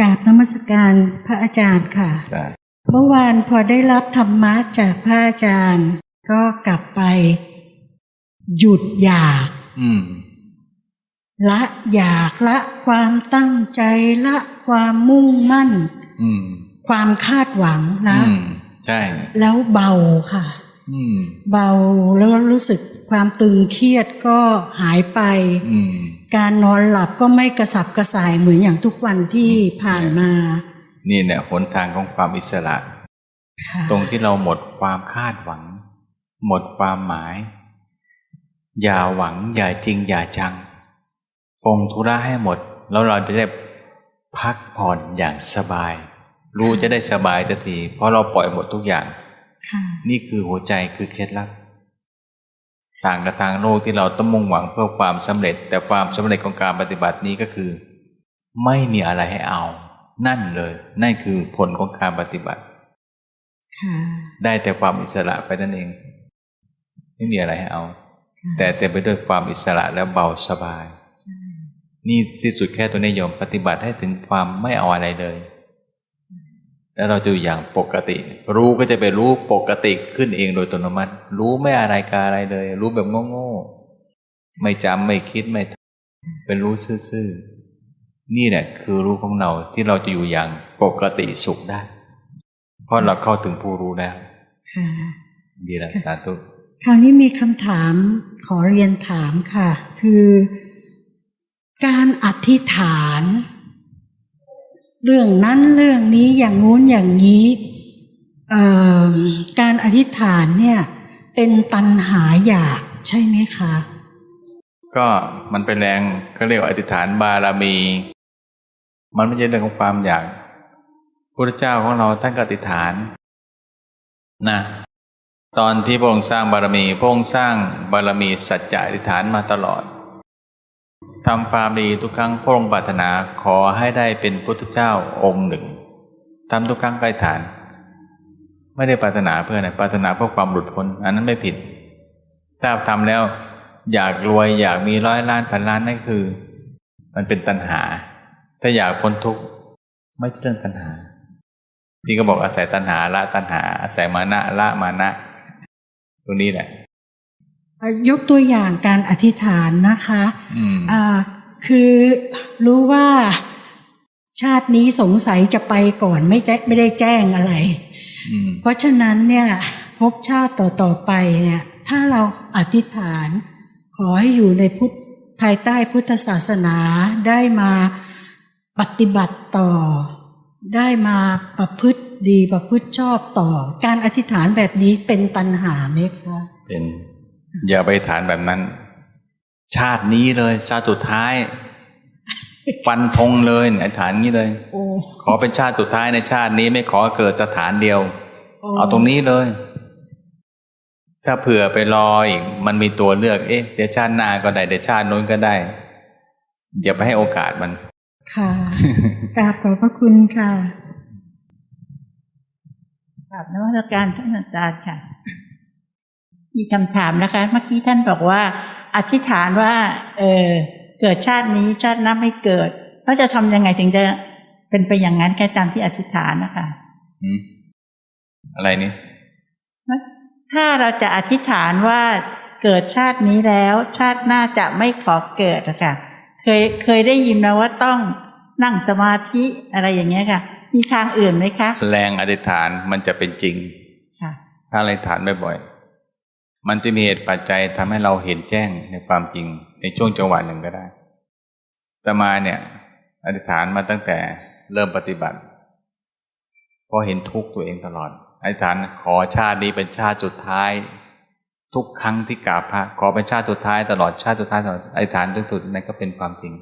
กราบนมัสการพระอาจารย์ค่ะได้เมื่อวานพอได้รับธรรมะจากพระอาจารย์ ก็กลับไป หยุดอยากอืมละอยากละความตั้งใจละความมุ่งมั่นอืมความคาดหวังละอืมใช่ แล้วเบาค่ะอืมเบาแล้วรู้สึก ความตึงเครียดก็หายไปอืมการนอนหลับก็ไม่กระสับกระส่ายเหมือนอย่างทุกวันที่ผ่านมา นี่เนี่ยหนทางของความอิสระค่ะตรงที่เราหมดความคาดหวัง หมดความหมาย อย่าหวังอย่าจริงอย่าจังปรงธุระให้หมด แล้วเราจะได้พักผ่อนอย่างสบาย รู้จะได้สบายสักทีเพราะเราปล่อยหมดทุกอย่างค่ะนี่คือหัวใจคือเคล็ดลับ ต่างกับทางโลกที่เราต้องมุ่งหวังเพื่อความสำเร็จ แต่ความสำเร็จของการปฏิบัตินี้ก็คือ ไม่มีอะไรให้เอา นั่นเลย นั่นคือผลของการปฏิบัติค่ะได้แต่ความอิสระไปนั่นเอง ไม่มีอะไรให้เอา แต่เต็มไปด้วยความอิสระและเบาสบาย นี่ที่สุดแค่ตัวนี้โยมปฏิบัติให้ถึงความไม่เอาอะไรเลย แล้วเราจะอยู่อย่างปกติ รู้ก็จะไปรู้ปกติขึ้นเองโดยอัตโนมัติ รู้ไม่อะไรกับอะไรเลย รู้แบบโง่ๆไม่จำไม่คิดไม่ทำเป็นรู้ซื่อๆนี่แหละคือรู้ของเราที่เราจะอยู่อย่างปกติสุขได้ เพราะเราเข้าถึงผู้รู้แล้วค่ะดีละสาธุคราวนี้มีคำถามขอเรียนถามค่ะ คือ การอธิษฐาน เรื่องนั้นเรื่องนี้อย่างงู้นอย่างนี้การอธิษฐานเนี่ยเป็นตัณหาอยากใช่ไหมคะ ก็มันเป็นแรงเขาเรียกว่าอธิษฐานบารมี มันไม่ใช่เรื่องของความอยากพระเจ้าของเราท่านก็อธิษฐานนะตอนที่พระองค์สร้างบารมีพระองค์สร้างบารมีสัจจะอธิษฐานมาตลอด ทำความดีทุกครั้งพระองค์ปรารถนาขอให้ได้เป็นพุทธเจ้าองค์หนึ่งทำทุกครั้งใก็อธิษฐาน ไม่ได้ปรารถนาเพื่ออะไรปรารถนาเพื่อความหลุดพ้น อันนั้นไม่ผิด ถ้าทำแล้วอยากรวยอยากมีร้อยล้านพันล้านนั่นคือ มันเป็นตัณหา ถ้าอยากพ้นทุกข์ไม่ใช่เรื่องตัณหา ที่ก็บอกอาศัยตัณหาละตัณหา อาศัยมานะละมานะตรงนี้แหละ ยกตัวอย่างการอธิษฐานนะคะอืมอ่าคือรู้ว่าชาตินี้สงสัยจะไปก่อนไม่แจ้ไม่ได้แจ้งอะไรอืมเพราะฉะนั้นเนี่ยภพชาติต่อต่อๆไปเนี่ย ถ้าเราอธิษฐานขอให้อยู่ในพุทธภายใต้พุทธศาสนาได้มาปฏิบัติต่อ ได้มาประพฤติดีประพฤติชอบต่อ การอธิษฐานแบบนี้เป็นตัณหาไหมคะเป็น อย่าไปฐานแบบนั้น ชาตินี้เลย ชาติสุดท้ายฟันธงเลยเนี่ยอธิษฐานนี้เลยโอ้ขอเป็นชาติสุดท้ายในชาตินี้ไม่ขอเกิดสถานเดียวโอ้เอาตรงนี้เลย ถ้าเผื่อไปรออีกมันมีตัวเลือกเอ๊ะเดี๋ยวชาติหน้าก็ได้เดี๋ยวชาตินู้นก็ได้อย่าไปให้โอกาสมัน ค่ะกราบขอบพระคุณค่ะกราบนวัตการท่านอาจารย์ค่ะ มีคำถามนะคะ เมื่อกี้ท่านบอกว่า อธิษฐานว่า เออเกิดชาตินี้ชาติหน้าไม่เกิดว่าจะทำยังไงถึงจะเป็นไปอย่างนั้นแค่ตามที่อธิษฐานนะคะอืมอะไรนี่ถ้าเราจะอธิษฐานว่าเกิดชาตินี้แล้ว ชาติหน้าจะไม่ขอเกิดอะค่ะเคยเคยได้ยินมาว่าต้องนั่งสมาธิอะไรอย่างเงี้ยค่ะ มีทางอื่นไหมคะ แรงอธิษฐานมันจะเป็นจริง ค่ะ ถ้าอธิษฐานบ่อยๆ มันจะมีเหตุปัจจัยทำให้เราเห็นแจ้งในความจริงในช่วงจังหวะหนึ่งก็ได้แต่มาเนี่ยอธิษฐานมาตั้งแต่เริ่มปฏิบัติพราะเห็นทุกตัวเองตลอดอธิษฐานขอชาตินี้เป็นชาติสุดท้าย ทุกครั้งที่กราบพระขอเป็นชาติสุดท้ายตลอดชาติสุดท้ายตลอดอธิษฐานทุกสุดนั่นก็เป็นความจริง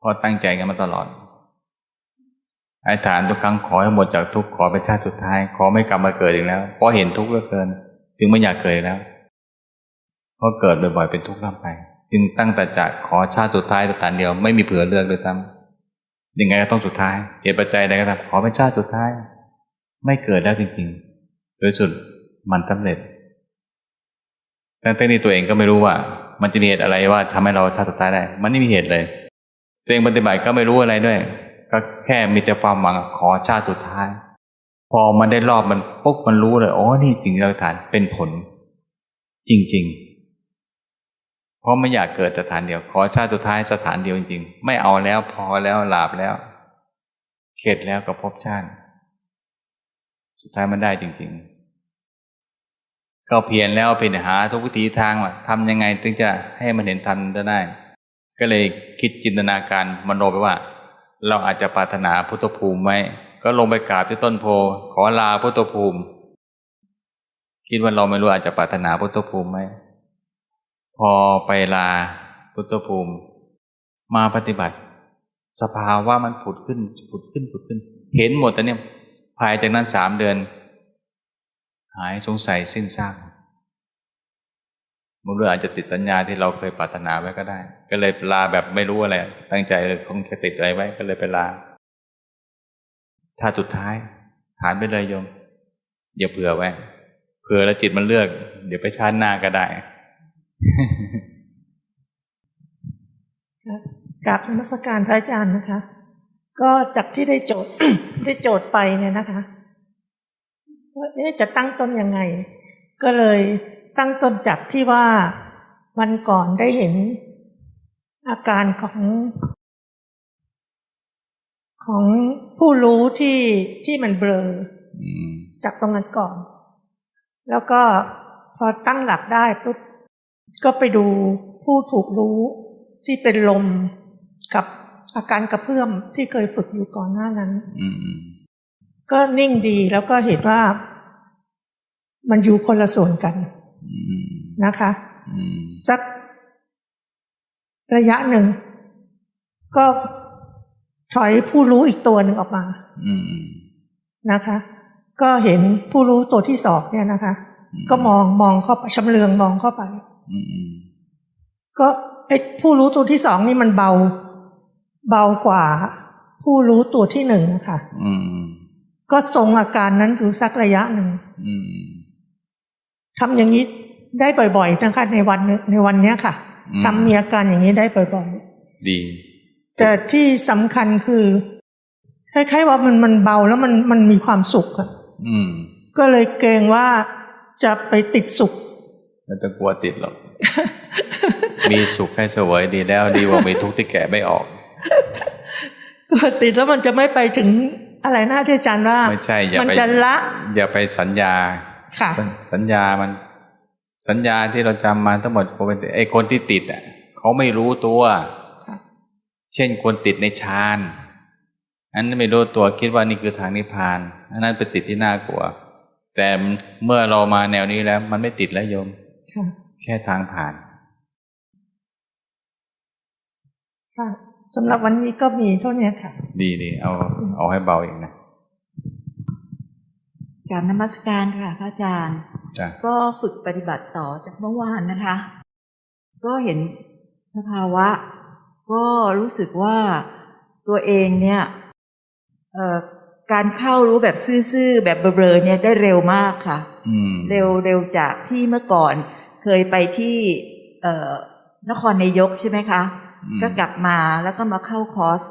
พราะตั้งใจกันมาตลอดอธิษฐานทุกครั้งขอให้หมดจากทุกข์ขอเป็นชาติสุดท้าย ขอไม่กลับมาเกิดอีกแล้วเพราะเห็นทุกข์เหลือเกิน จึงไม่อยากเกิดแล้ว เพราะเกิดบ่อยๆเป็นทุกข์ร่ำไป จึงตั้งแต่จะขอชาติสุดท้ายแต่ฐานเดียวไม่มีเผื่อเลือกเลยตั้มยังไงก็ต้องสุดท้ายเหตุปัจจัยใดก็ตามขอเป็นชาติสุดท้าย ไม่เกิดแล้วจริงๆ โดยสุดมันสำเร็จแต่ทั้งนี้ตัวเองก็ไม่รู้ว่า มันจะมีเหตุอะไรว่าทำให้เราชาติสุดท้ายได้ มันไม่มีเหตุเลยตัวเองปฏิบัติก็ไม่รู้อะไรด้วย ก็แค่มีแต่ความหวังขอชาติสุดท้าย พอมันได้รอบมันปุ๊บมันรู้เลยอ๋อนี่สิ่งที่เราฐานเป็นผล จริง ๆ เพราะไม่อยากเกิดสถานเดียว ขอชาติสุดท้ายสถานเดียวจริงๆ ไม่เอาแล้วพอแล้วหลาบแล้ว เข็ดแล้วกับภพชาติ สุดท้ายมันได้จริง ๆ ก็เพียรแล้วเพียรหาทุกวิถีทางว่าทำยังไงถึงจะให้มันเห็นทันจะได้ ก็เลยคิดจินตนาการมโนไปว่า เราอาจจะปรารถนาพุทธภูมิไว้ ก็ลงไปกราบที่ต้นโพ ขอลาพุทธภูมิ คิดว่าเราไม่รู้อาจจะปรารถนาพุทธภูมิไหมพอไปลาพุทธภูมิ มาปฏิบัติ สภาวะมันผุดขึ้นผุดขึ้นผุดขึ้น เห็นหมดแต่เนี่ยภายจากนั้นสามเดือน หายสงสัยสิ้นซากมันเรื่องอาจจะติดสัญญาที่เราเคยปรารถนาไว้ก็ได้ ก็เลยลาแบบไม่รู้อะไร ตั้งใจเออคงจะติดอะไรไว้ก็เลยไปลา ถ้าสุดท้าย ฐานไปเลยโยมอย่าเผื่อไว้เผื่อแล้วจิตมันเลือก เดี๋ยวไปชาติหน้าก็ได้ครับกราบนมัสการพระอาจารย์นะคะ ก็จากที่ได้โจทย์ได้โจทย์ไปเนี่ยนะคะว่าเอ๊จะตั้งต้นยังไง ก็เลยตั้งต้นจากที่ว่าวันก่อนได้เห็นอาการของ ของผู้รู้ที่ที่มันเบลอจากตรงนั้นก่อน แล้วก็พอตั้งหลักได้ปุ๊บก็ไปดูผู้ถูกรู้ที่เป็นลมกับอาการกระเพื่อมที่เคยฝึกอยู่ก่อนหน้านั้นก็นิ่งดีแล้วก็เห็นว่า มันอยู่คนละส่วนกันนะคะ สักระยะหนึ่ง ก็ ถอยผู้รู้อีกตัวหนึ่งออกมาอืมอืมนะคะ ก็เห็นผู้รู้ตัวที่สองเนี่ยนะคะ ก็มองมองเข้าไปชำเลืองมองเข้าไปอืมอืมก็ไอ้ผู้รู้ตัวที่สองนี่มันเบา เบากว่า ผู้รู้ตัวที่หนึ่งนะคะอืมอืมก็ทรงอาการนั้นอยู่สักระยะหนึ่งอืมอืมทำอย่างนี้ได้บ่อยๆนะคะในวันในวันเนี้ยค่ะอืมทำมีอาการอย่างนี้ได้บ่อยดีๆ แต่ที่สำคัญคือคล้ายๆว่ามันมันเบาแล้วมันมันมีความสุขอะอืมก็เลยเกรงว่าจะไปติดสุขไม่ต้องกลัวติดหรอก มีสุขให้เสวยดีแล้วดีกว่ามีทุกข์ที่แกะไม่ออกติดแล้วมันจะไม่ไปถึงอะไรนะที่อาจารย์ว่าไม่ใช่อย่าไปมันจะละ อย่าไปสัญญาค่ะสญสัญญามันสัญญาที่เราจำมาทั้งหมดปกติไอ้คนที่ติดอะเขาไม่รู้ตัวค่ะเช่นคนติดในฌานอันนั้นไม่รู้ตัวคิดว่านี่คือทางนิพพานอันนั้นเป็นติดที่น่ากลัว แต่เมื่อเรามาแนวนี้แล้ว มันไม่ติดแล้วโยมค่ะแค่ทางผ่านค่ะสำหรับวันนี้ก็มีเท่านี้ค่ะ ดีดีเอาเอาให้เบาอีกนะกราบนมัสการค่ะพระอาจารย์จ้ะก็ฝึกปฏิบัติต่อจากเมื่อวานนะคะ ก็เห็นสภาวะ ก็รู้สึกว่าตัวเองเนี่ยเอ่อการเข้ารู้แบบซื่อๆ แบบเบลอๆเนี่ยได้เร็วมากค่ะอืมเร็วเร็วจากที่เมื่อก่อนเคยไปที่เอ่อนครนายกใช่ไหมคะอืมก็กลับมาแล้วก็มาเข้าคอร์ส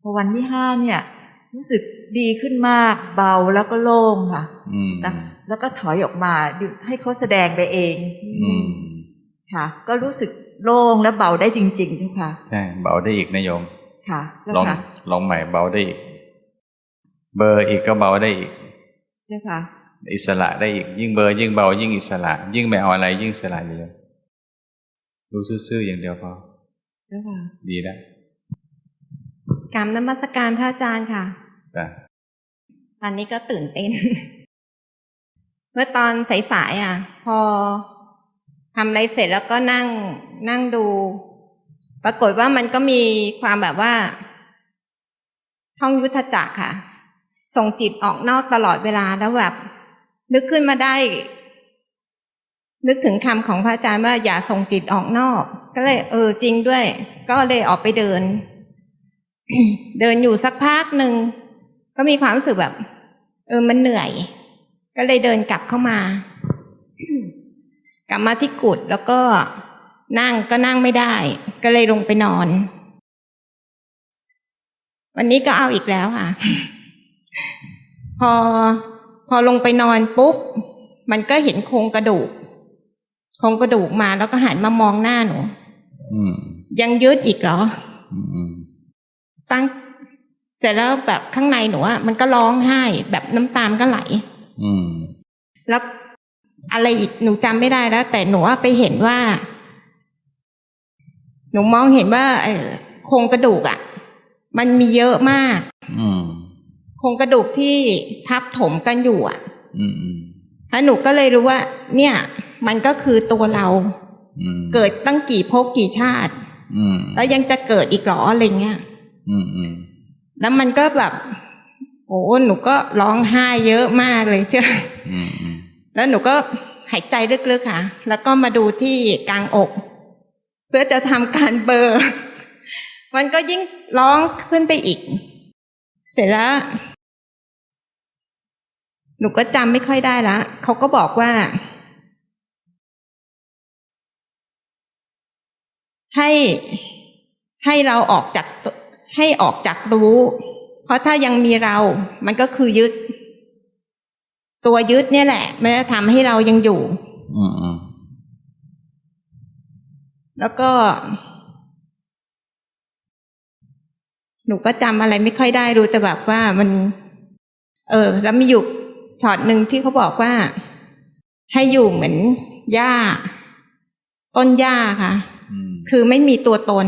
พอวันที่ห้าเนี่ย รู้สึกดีขึ้นมากเบาแล้วก็โล่งค่ะอืมนะแล้วก็ถอยออกมาดูให้เขาแสดงไปเองอืมค่ะ ก็รู้สึก โล่งและเบาได้จริงๆใช่ค่ะใช่เบาได้อีกนะโยม ค่ะเจ้าลองค่ะลองใหม่เบาได้อีก เบอร์อีกก็เบาได้อีก เจ้าค่ะ อิสระได้อีก ยิ่งเบอร์ยิ่งเบายิ่งอิสระ ยิ่งไม่เอาอะไรยิ่งอิสระอยู่โยมรู้ซื่อๆอย่างเดียวพอเจ้าค่ะดีแล้วกรรมนมัสการพระอาจารย์ค่ะจ้ะตอนนี้ก็ตื่นเต้น เมื่อตอนสายๆอะ พอทำอะไรเสร็จแล้วก็นั่ง นั่งดู ปรากฏว่ามันก็มีความแบบว่า ท่องยุทธจักรค่ะ ส่งจิตออกนอกตลอดเวลาแล้วแบบ นึกขึ้นมาได้ นึกถึงคำของพระอาจารย์ว่าอย่าส่งจิตออกนอก ก็เลย เออจริงด้วย ก็เลยออกไปเดิน เดินอยู่สักพักหนึ่งก็มีความรู้สึกแบบ เออมันเหนื่อย ก็เลยเดินกลับเข้ามากลับมาที่กุดแล้วก็ นั่งก็นั่งไม่ได้ ก็เลยลงไปนอนปวันนี้ก็เอาอีกแล้วค่ะ พอพอลงไปนอนปุ๊บ มันก็เห็นโครงกระดูก โครงกระดูกมาแล้วก็หันมามองหน้าหนูอืมยังยืดอีกเหรออืมอืมตั้งเสร็จแล้วแบบข้างในหนูอะมันก็ร้องไห้ แบบน้ำตามนก็ไหลอืมแล้วอะไรอีกหนูจำไม่ได้แล้ว แต่หนูว่าไปเห็นว่า หนูมองเห็นว่าเอ่อโครงกระดูกอะมันมีเยอะมากอืมโครงกระดูกที่ทับถมกันอยู่อะอืมอืมแล้วหนูก็เลยรู้ว่า เนี่ย มันก็คือตัวเราอืมเกิดตั้งกี่ภพกี่ชาติอืมแล้วยังจะเกิดอีกเหรออะไรเงี้ยอืมอืมแล้วมันก็แบบโอ้หนูก็ร้องไห้เยอะมากเลยเจ้าอืมอืมแล้วหนูก็หายใจลึกๆค่ะ แล้วก็มาดูที่กลางอก เพื่อจะทำการเบอร์ มันก็ยิ่งร้องขึ้นไปอีก เสร็จแล้ว หนูก็จำไม่ค่อยได้ละเขาก็บอกว่า ให้ให้เราออกจากให้ออกจากรู้ เพราะถ้ายังมีเรา มันก็คือยึด ตัวยึดเนี่ยแหละ มันจะทำให้เรายังอยู่อืม แล้วก็ หนูก็จำอะไรไม่ค่อยได้รู้แต่แบบว่ามัน เออ แล้วมีอยู่ช็อตหนึ่งที่เขาบอกว่า ให้อยู่เหมือนหญ้า ต้นหญ้าค่ะอืมคือไม่มีตัวตน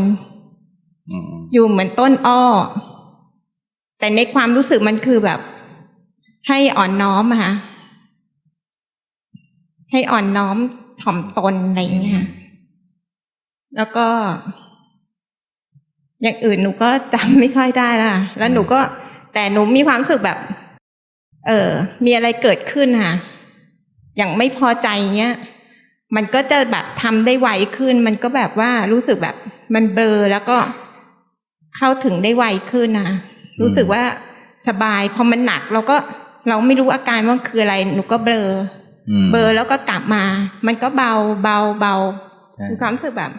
อืมอืมอยู่เหมือนต้นอ้อ แต่ในความรู้สึกมันคือแบบ ให้อ่อนน้อมอะค่ะให้อ่อนน้อมถ่อมตนอะไรอย่างเงี้ยค่ะ แล้วก็ อย่างอื่นหนูก็จำไม่ค่อยได้ละแล้วหนูก็ แต่หนูมีความรู้สึกแบบ เออ มีอะไรเกิดขึ้นค่ะ อย่างไม่พอใจเงี้ย มันก็จะแบบทำได้ไวขึ้น มันก็แบบว่ารู้สึกแบบมันเบลอแล้วก็เข้าถึงได้ไวขึ้นนะรู้สึกว่าสบายพอมันหนัก เราก็เราไม่รู้อาการว่าคืออะไร หนูก็เบลออืมเบลอแล้วก็กลับมา มันก็เบาเบาเบาใช่มีความรู้สึกแบบ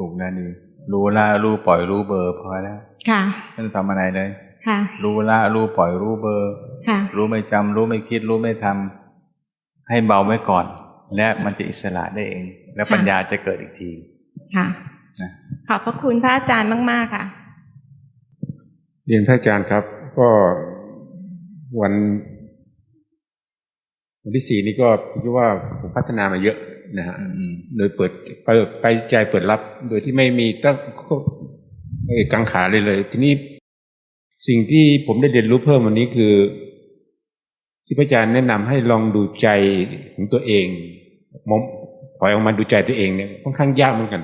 ถูกนะดี รู้ละรู้ปล่อยรู้เบอร์พอแล้วค่ะไม่ต้องทำอะไรเลย ค่ะ รู้ละรู้ปล่อยรู้เบอร์ค่ะ รู้ไม่จำรู้ไม่คิด รู้ไม่ทำให้เบาไว้ก่อน และมันจะอิสระได้เอง แล้วปัญญาจะเกิดอีกทีค่ะนะขอบพระคุณพระอาจารย์มาก ๆ ค่ะ เรียนพระอาจารย์ครับ ก็วันวันที่สี่นี้ก็ผมคิดว่าผมพัฒนามาเยอะ นะฮะอืมโดยเปิดไปไปใจเปิดรับ โดยที่ไม่มีตั้งก็เอ่อกังขาเลยเลย ทีนี้สิ่งที่ผมได้เรียนรู้เพิ่มวันนี้คือที่พระอาจารย์แนะนำให้ลองดูใจของตัวเองมองปล่อยออกมาดูใจตัวเองเนี่ยค่อนข้างยากเหมือนกัน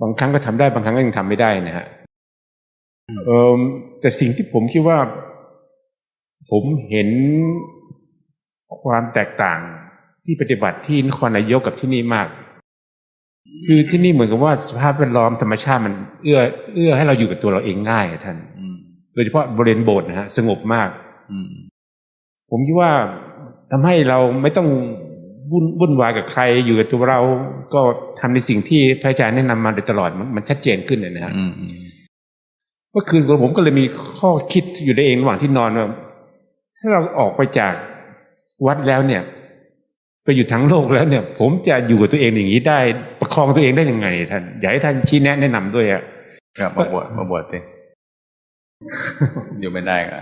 บางครั้งก็ทำได้บางครั้งก็ยังทำไม่ได้นะฮะเออแต่สิ่งที่ผมคิดว่า ผมเห็นความแตกต่าง ที่ปฏิบัติที่นครนายกกับที่นี่มาก คือที่นี่เหมือนกับว่าสภาพแวดล้อมธรรมชาติมันเอื้อ เอื้อให้เราอยู่กับตัวเราเองง่ายอะท่านอืมโดยเฉพาะบริเวณโบสถ์นะฮะสงบมากอืมผมคิดว่าทำให้เราไม่ต้องวุ่นวุ่นวายกับใครอยู่กับตัวเราก็ทำในสิ่งที่พระอาจารย์แนะนำมาโดยตลอดมันมันชัดเจนขึ้นเลยนะฮะอืมอืมเมื่อคืนผมก็เลยมีข้อคิดอยู่ในเองระหว่างที่นอนว่าถ้าเราออกไปจากวัดแล้วเนี่ย ไปอยู่ทั้งโลกแล้วเนี่ย ผมจะอยู่กับตัวเองอย่างนี้ได้ ประคองตัวเองได้ยังไงท่านอยากให้ท่านชี้แนะแนะนำด้วยอะครับมาบวชมาบวชสิอยู่ไม่ได้ก็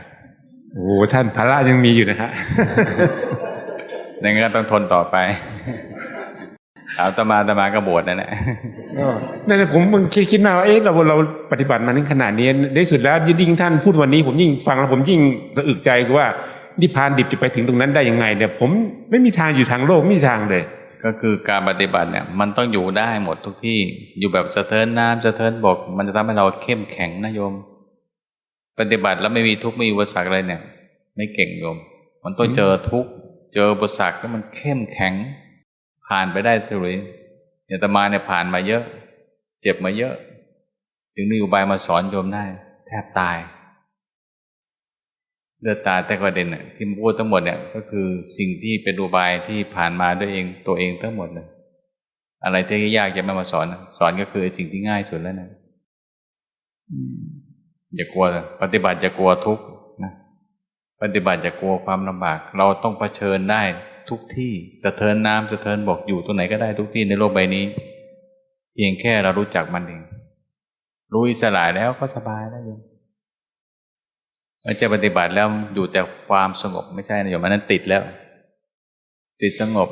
โอ้โหท่านภาระยังมีอยู่นะฮะในงั้นก็ต้องทนต่อไปเอาตมาตมาก็บวชนั่นแหละก็นั่นแหละผมมันคิดคิดมาว่าเอ๊ะเราเราปฏิบัติมาถึงขนาดนี้ในที่สุดแล้วยิ่งท่านพูดวันนี้ผมยิ่งฟังแล้วผมยิ่งสะอึกใจคือว่า นิพพานดิบจะไปถึงตรงนั้นได้ยังไงเนี่ยผมไม่มีทางอยู่ทางโลกไม่มีทางเลย ก็คือการปฏิบัติเนี่ยมันต้องอยู่ได้หมดทุกที่อยู่แบบสะเทินน้ำสะเทินบก มันจะทำให้เราเข้มแข็งนะโยม ปฏิบัติแล้วไม่มีทุกข์ไม่มีอุปสรรคอะไรเนี่ย ไม่เก่งโยม มันต้องเจอทุกข์เจออุปสรรคแล้วมันเข้มแข็ง ผ่านไปได้สิริเนี่ยตมาเนี่ยผ่านมาเยอะ เจ็บมาเยอะ จึงมีอุบายมาสอนโยมได้ แทบตาย เลือดตาแต่ประเด็นน่ะที่พูดทั้งหมดเนี่ยก็คือสิ่งที่เป็นอุบายที่ผ่านมาด้วยเองตัวเองทั้งหมดเลยอะไรที่ยากจะไม่มาสอน สอนก็คือสิ่งที่ง่ายสุดแล้วนะอืมอย่ากลัวปฏิบัติอย่ากลัวทุกข์นะปฏิบัติอย่ากลัวความลำบาก เราต้องเผชิญได้ทุกที่สะเทินน้ำสะเทินบอกอยู่ตรงไหนก็ได้ทุกที่ในโลกใบนี้ เพียงแค่เรารู้จักมันเองรู้อิสระแล้วก็สบายแล้วโยม มันจะปฏิบัติแล้วอยู่แต่ความสงบไม่ใช่นะโยมอันนั้นติดแล้ว ติดสงบ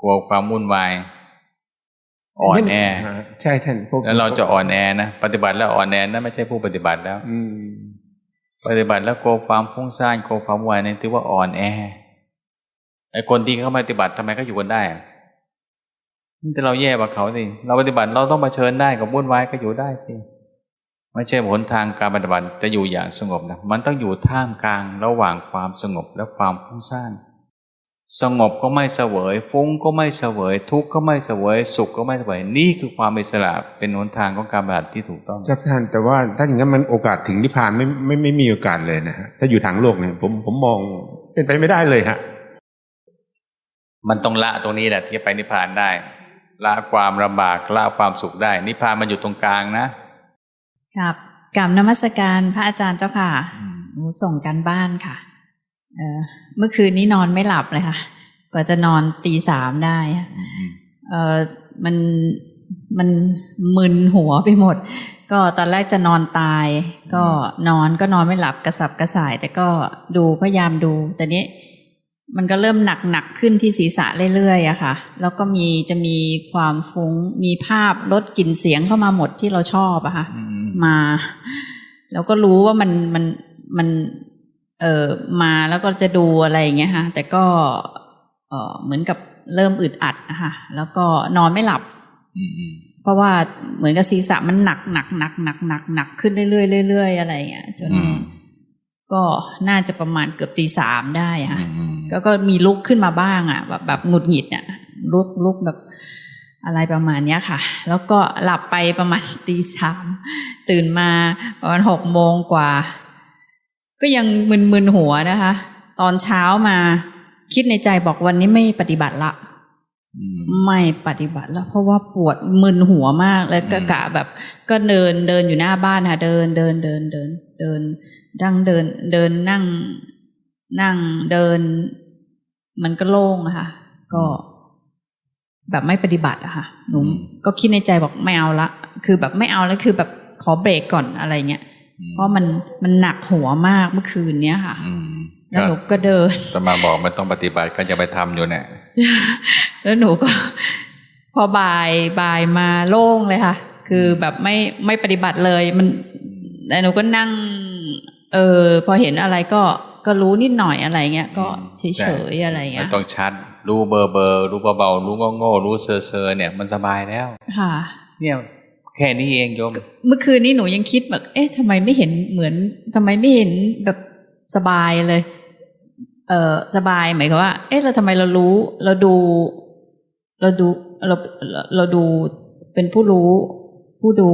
กลัวความวุ่นวาย อ่อนแอใช่ท่านพวกแล้วเราจะอ่อนแอนะปฏิบัติแล้วอ่อนแอนะไม่ใช่ผู้ปฏิบัติแล้ว อืมปฏิบัติแล้วกลัวความฟุ้งซ่านกลัวความวุ่นวายนี่ถือว่าอ่อนแอไอ้คนที่เขาปฏิบัติทำไมเขาอยู่กันได้อะนี่แต่เราแย่กว่าเขาสิเราปฏิบัติเราต้องมาเผชิญได้กับวุ่นวายก็อยู่ได้สิ ไม่ใช่หนทางการปฏิบัติจะอยู่อย่างสงบนะมันต้องอยู่ท่ามกลางระหว่างความสงบและความฟุ้งซ่านสงบก็ไม่เสวย ฟุ้งก็ไม่เสวย ทุกข์ก็ไม่เสวย สุขก็ไม่เสวย นี่คือความอิสระเป็นหนทางของการปฏิบัติที่ถูกต้องครับท่านแต่ว่าถ้าอย่างนั้นมันโอกาสถึงนิพพานไม่ไม่ไม่มีโอกาสเลยนะฮะถ้าอยู่ทางโลกเนี่ยผมผมมองเป็นไปไม่ได้เลยฮะมันต้องละตรงนี้แหละที่จะไปนิพพานได้ ละความลำบากละความสุขได้ นิพพานมันอยู่ตรงกลางนะ ครับกราบนมัสการพระอาจารย์เจ้าค่ะอืมหนูส่งกันบ้านค่ะเออเมื่อคืนนี้นอนไม่หลับเลยค่ะ กว่าจะนอนตีสามได้อะเออมันมันมึนหัวไปหมด ก็ตอนแรกจะนอนตาย ก็นอนก็นอนไม่หลับกระสับกระส่าย แต่ก็ดูพยายามดูแต่นี้ มันก็เริ่มหนักหนักขึ้นที่ศีรษะเรื่อยๆอะค่ะ แล้วก็มีจะมีความฟุง้ง มีภาพลดกลิ่นเสียงเข้ามาหมดที่เราชอบอะค่ะอืมมา แล้วก็รู้ว่ามันมันมัน เออมาแล้วก็จะดูอะไรอย่างเงี้ยค่ะ แต่ก็เออเหมือนกับเริ่มอึดอัดอะค่ะ แล้วก็นอนไม่หลับอืมอืมเพราะว่าเหมือนกับศีรษะมันหนักหนักหนักหนักหนักหนักขึ้นเรื่อยๆเรื่อยๆอะไรอย่างเงี้ยจนอืม ก็น่าจะประมาณเกือบตีสามได้อะค่ะอืมอืมก็ก็มีลุกขึ้นมาบ้างอะ แบบแบบหงุดหงิดอะลุกลุกแบบอะไรประมาณเนี้ยค่ะ แล้วก็หลับไปประมาณตีสามตื่นมาประมาณหกโมงกว่า ก็ยังมึนๆหัวนะคะ ตอนเช้ามาคิดในใจบอกวันนี้ไม่ปฏิบัติละอืมไม่ปฏิบัติแล้ว เพราะว่าปวดมึนหัวมากแล้วก็อืมกะแบบ ก็เดินเดินอยู่หน้าบ้านค่ะเดินเดินเดินเดินเดิน ดังเดินเดินนั่ง นั่งเดิน มันก็โล่งอะค่ะ ก็แบบไม่ปฏิบัติอะค่ะหนูก็คิดในใจบอกไม่เอาละ คือแบบไม่เอาแล้วคือแบบขอเบรกก่อนอะไรเงี้ยอืมเพราะมันมันหนักหัวมากเมื่อคืนเนี้ยค่ะอืมแล้วหนูก็เดินจะมาบอกมันต้องปฏิบัติก็จะไปทำอยู่เนี่ยแล้วหนูก็ พอบ่ายบ่ายมาโล่งเลยค่ะ คือแบบไม่ไม่ปฏิบัติเลยมันแต่หนูก็นั่ง เออพอเห็นอะไรก็ก็รู้นิดหน่อยอะไรเงี้ยก็เฉยเฉยๆอะไรมัเงี้นยต้องชัด รู้เบอร์เบอร์รู้เบาๆรู้โง่ๆรู้เซอร์เซอร์เนี่ยมันสบายแล้วค่ะเนี่ยแค่นี้เองโยม เมื่อคืนนี้หนูยังคิดแบบ เอ๊ะทำไมไม่เห็นเหมือนทำไมไม่เห็นแบบสบายเลย เออสบายหมายความว่า เอ๊ะเราทำไมเรารู้ เราดู เราดูเราเราเราดูเป็นผู้รู้ ผู้ดู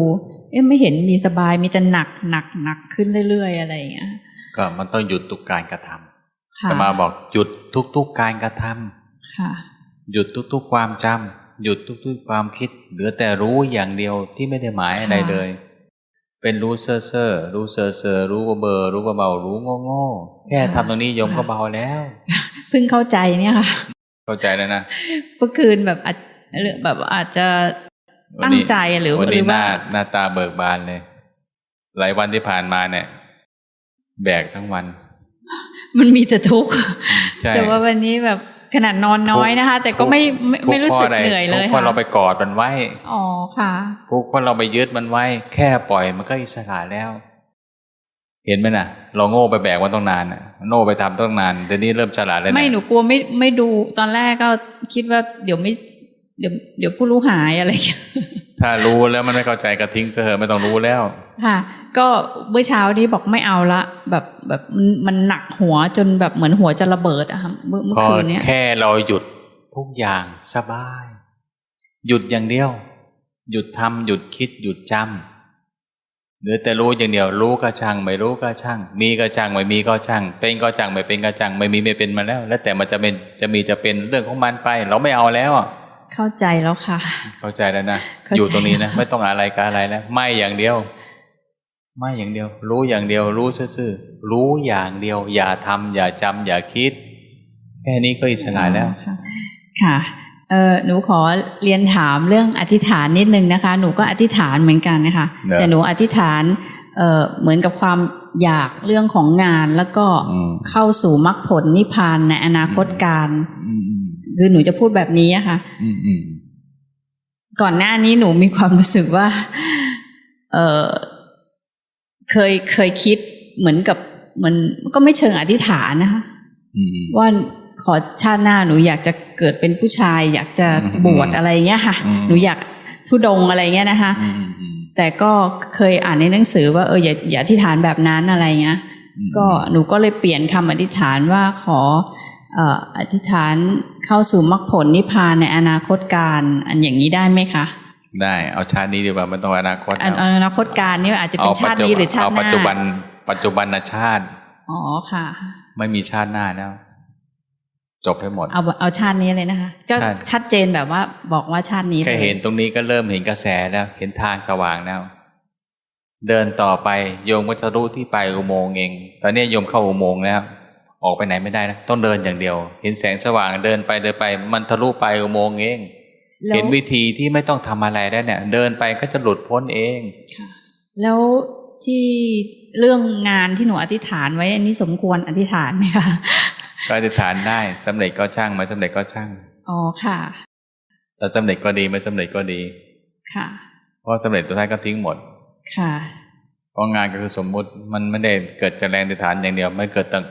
เอ๊ะไม่เห็นมีสบายมีแต่หนักหนักหนักขึ้นเรื่อยๆ อะไรอย่างเงี้ยก็มันต้องหยุดทุกการกระทำค่ะจะมาบอกหยุดทุกๆการกระทำค่ะหยุดทุกๆความจำหยุดทุกๆความคิด เหลือแต่รู้อย่างเดียวที่ไม่ได้หมายอะไรเลย เป็นรู้เซอร์เซอร์รู้เซอร์เซอร์รู้เบอร์รู้เบาๆรู้โง่ๆแค่ทำตรงนี้โยมก็เบาแล้วเพิ่งเข้าใจเนี่ยค่ะ เข้าใจแล้วนะเมื่อคืนแบบอาจหรือแบบอาจจะวัน ตั้งนี้ใจหรือวันหรืนี้อหว่าน้าหน้าตาเบิกบานเลย หลายวันที่ผ่านมาเนี่ย แบกทั้งวัน มันมีแต่ทุกข์ใช่แต่ว่าวันนี้แบบขนาดนอนน้อยนะคะ แต่ก็ไม่ไม่ทุกข์ไม่รู้สึกพาะอะเหนื่อยเลยทุกข์เพราะค่ะเราไปกอดมันไว้อ๋อค่ะทุกข์เพราะเราไปยึดมันไว้ แค่ปล่อยมันก็อิสระแล้ว เห็นไหมน่ะ เราโง่ไปแบกมันต้องนานน่ะโง่ไปทำต้องนานเดี๋ยวนี้เริ่มฉลาดแล้วไม่นะหนูกลัวไม่ไม่ดูตอนแรกก็คิดว่าเดี๋ยวไม่ เดี๋ยวเดี๋ยวผู้รู้หายอะไรอย่างเงี้ยถ้ารู้แล้วมันไม่เข้าใจก็ทิ้งเสอะไม่ต้องรู้แล้ว ค่ะ ก็เมื่อเช้านี้บอกไม่เอาละ แบบแบบมันมันหนักหัวจนแบบเหมือนหัวจะระเบิดอะค่ะเมื่อเมื่อพอคืนเนี้ยแค่เราหยุดทุกอย่างสบาย หยุดอย่างเดียว หยุดทำหยุดคิดหยุดจำเหลือแต่รู้อย่างเดียวรู้ก็ช่างไม่รู้ก็ช่าง มีก็ช่างไม่มีก็ช่าง เป็นก็ช่างไม่เป็นก็ช่างไม่มีไม่เป็นมาแล้ว แล้วแต่มันจะเป็นจะมีจะเป็นเรื่องของมันไป เราไม่เอาแล้วอะ เข้าใจแล้วค่ะ เข้าใจแล้วนะเข้าใจอยู่ตรงนี้นะไม่ต้องอะไรกับอะไรแล้วไม่อย่างเดียว ไม่อย่างเดียว รู้อย่างเดียว รู้ซื่อๆรู้อย่างเดียว อย่าทำอย่าจำอย่าคิด แค่นี้ก็อิสระแล้วค่ะค่ะเออหนูขอเรียนถามเรื่องอธิษฐานนิดนึงนะคะ หนูก็อธิษฐานเหมือนกันนะคะเนอะแต่หนูอธิษฐานเออเหมือนกับความอยากเรื่องของงานแล้วก็อืมเข้าสู่มรรคผลนิพพานในอนาคตการอืมอืม คือหนูจะพูดแบบนี้อะค่ะอืมอืมก่อนหน้านี้หนูมีความรู้สึกว่า เออเคยเคยคิดเหมือนกับเหมือนก็ไม่เชิงอธิษฐานนะคะอืมอืมว่าขอชาติหน้าหนูอยากจะเกิดเป็นผู้ชาย อยากจะอืมบวชอะไรเงี้ยค่ะอืมหนูอยากทุดงค์อะไรเงี้ยนะคะอืมอืมอืมแต่ก็เคยอ่านในหนังสือว่าเอออย่าอย่าอธิษฐานแบบนั้นอะไรเงี้ยอืมก็หนูก็เลยเปลี่ยนคำอธิษฐานว่าขอเอ่ออธิษฐานเข้าสู่มรรคผลนิพพานในอนาคตการอันอย่างนี้ได้ไหมคะได้เอาชาตินี้ดีกว่าไม่ต้องอนาคตอันเอาอนาคตการนี่อาจจะเป็นชาตินี้หรือชาติเอาหปัจน้าจุบัน ปัจจุบันชาติอ๋อค่ะ ไม่มีชาติหน้าแล้วจบให้หมด เอาเอาชาตินี้เลยนะคะ ก็ชาติชัดเจนแบบว่าบอกว่าชาตินี้แค่เลยเห็นตรงนี้ก็เริ่มเห็นกระแสแล้ว เห็นทางสว่างแล้ว เดินต่อไปโยมก็จะรู้ที่ปลายอุโมงค์เอง ตอนนี้โยมเข้าอุโมงค์แล้ว ออกไปไหนไม่ได้นะต้องเดินอย่างเดียว เห็นแสงสว่างเดินไปเดินไป มันทะลุไปลายอุโมงค์เองแล้วเห็นวิธีที่ไม่ต้องทำอะไรแล้วเนี่ย เดินไปก็จะหลุดพ้นเอง แล้วที่เรื่องงานที่หนูอธิษฐานไว้อันนี้สมควรอธิษฐานไหมคะก็อธิษฐานได้สำเร็จก็ช่างไม่สำเร็จก็ช่างอ๋อค่ะจะสำเร็จก็ดีไม่สำเร็จก็ดี ค่ะ เพราะสำเร็จตัวท้ายก็ทิ้งหมด ค่ะ เพราะงานก็คือสมมุติมันไม่ได้เกิดจากแรงอธิษฐานอย่างเดียว ไม่เกิดจาก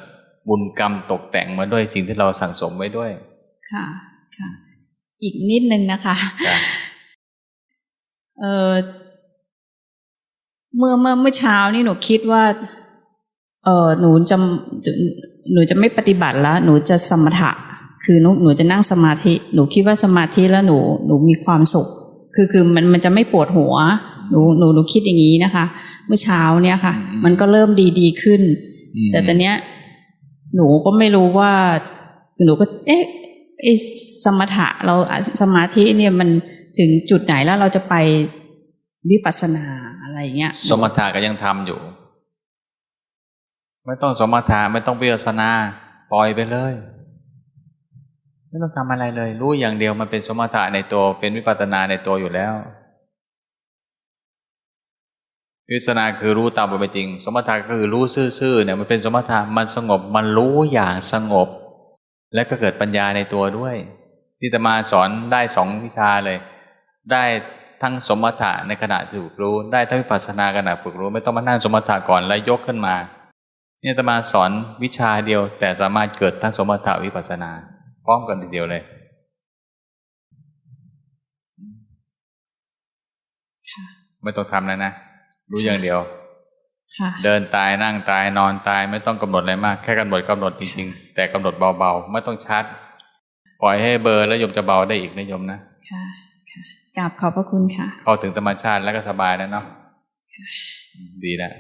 บุญกรรมตกแต่งมาด้วยสิ่งที่เราสั่งสมไว้ด้วย ค่ะค่ะ อีกนิดนึงนะคะจ้ะเออเมื่อเมื่อเมื่อเช้านี่หนูคิดว่า เออหนูจะหนูจะไม่ปฏิบัติแล้ว หนูจะสมถะ คือหนูหนูจะนั่งสมาธิ หนูคิดว่าสมาธิแล้วหนูหนูมีความสุข คือคือมันมันจะไม่ปวดหัว หนูหนูหนูคิดอย่างนี้นะคะ เมื่อเช้าเนี่ยค่ะอืมมันก็เริ่มดีดีขึ้นอืมแต่ตอนเนี้ย หนูก็ไม่รู้ว่า หนูก็ เอ๊ะไอ้สมถะเราสมาธิเนี่ยมันถึงจุดไหนแล้วเราจะไปวิปัสสนาอะไรอย่างเงี้ย สมถะก็ยังทำอยู่ ไม่ต้องสมถะไม่ต้องวิปัสสนาปล่อยไปเลย ไม่ต้องทำอะไรเลย รู้อย่างเดียวมันเป็นสมถะในตัวเป็นวิปัสสนาในตัวอยู่แล้ว วิปัสสนาคือรู้ตามเป็นจริง สมถะก็คือรู้ซื่อๆเนี่ยมันเป็นสมถะมันสงบมันรู้อย่างสงบ และก็เกิดปัญญาในตัวด้วย ที่จะมาสอนได้สองวิชาเลย ได้ทั้งสมถะในขณะที่ฝึกรู้ ได้ทั้งวิปัสสนาขณะฝึกรู้ ไม่ต้องมานั่งสมถะก่อนแล้วยกขึ้นมาเนี่ยจะมาสอนวิชาเดียว แต่สามารถเกิดทั้งสมถะวิปัสสนาพร้อมกันทีเดียวเลยไม่ต้องทำแล้วนะ รู้อย่างเดียวค่ะเดินตายนั่งตายนอนตายไม่ต้องกำหนดอะไรมาก แค่กำหนดกำหนดจริงๆ แต่กำหนดเบาๆ ไม่ต้องชัด ปล่อยให้เบลอร์แล้วโยมจะเบาได้อีกนะโยมนะค่ะค่ะกราบขอบพระคุณค่ะ เข้าถึงธรรมชาติแล้วก็สบายแล้วเนาะดีแล้ว